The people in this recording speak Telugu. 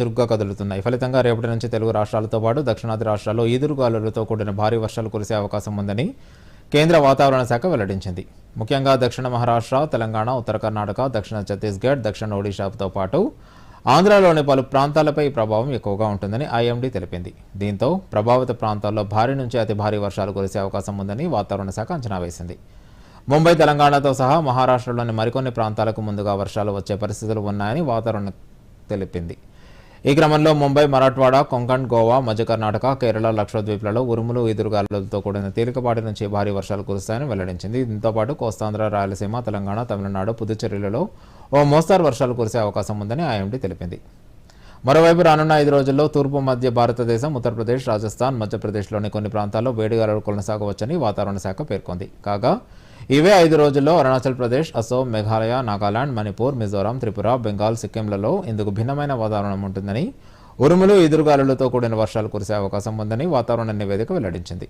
చురుగ్గా కదులుతున్నాయి. ఫలితంగా రేపటి నుంచి తెలుగు రాష్ట్రాలతో పాటు దక్షిణాది రాష్ట్రాల్లో ఈదురుగాలులతో కూడిన భారీ వర్షాలు కురిసే అవకాశం ఉందని కేంద్ర వాతావరణ శాఖ వెల్లడించింది. ముఖ్యంగా దక్షిణ మహారాష్ట్ర తెలంగాణ ఉత్తర కర్ణాటక దక్షిణ ఛత్తీస్గఢ్ దక్షిణ ఒడిశాతో పాటు ఆంధ్రాలోని పలు ప్రాంతాలపై ప్రభావం ఎక్కువగా ఉంటుందని ఐఎండీ తెలిపింది. దీంతో ప్రభావిత ప్రాంతాల్లో భారీ నుంచి అతి భారీ వర్షాలు కురిసే అవకాశం ఉందని వాతావరణ శాఖ అంచనా వేసింది. ముంబై తెలంగాణతో సహా మహారాష్ట్రలోని మరికొన్ని ప్రాంతాలకు ముందుగా వర్షాలు వచ్చే పరిస్థితులు ఉన్నాయని వాతావరణ తెలిపింది. ఈ క్రమంలో ముంబై మరాఠ్వాడ కొంకణ్ గోవా మధ్య కర్ణాటక కేరళ లక్షద్వీప్లలో ఉరుములు ఎదురుగాలులతో కూడిన తేలికపాటి నుంచి భారీ వర్షాలు కురుస్తాయని వెల్లడించింది. దీంతో పాటు కోస్తాంధ్ర రాయలసీమ తెలంగాణ తమిళనాడు పుదుచ్చేరిలలో ఓ మోస్తారు వర్షాలు కురిసే అవకాశం ఉందని ఐఎండీ తెలిపింది. మరోవైపు రానున్న ఐదు రోజుల్లో తూర్పు మధ్య భారతదేశం ఉత్తరప్రదేశ్ రాజస్థాన్ మధ్యప్రదేశ్లోని కొన్ని ప్రాంతాల్లో వేడిగాలు కొనసాగవచ్చని వాతావరణ శాఖ పేర్కొంది. కాగా ఇవే ఐదు రోజుల్లో అరుణాచల్ ప్రదేశ్ అసోం మేఘాలయ నాగాలాండ్ మణిపూర్ మిజోరాం త్రిపుర బెంగాల్ సిక్కింలలో ఇందుకు భిన్నమైన వాతావరణం ఉంటుందని ఉరుములు ఎదురుగాలులతో కూడిన వర్షాలు కురిసే అవకాశం ఉందని వాతావరణ నివేదిక వెల్లడించింది.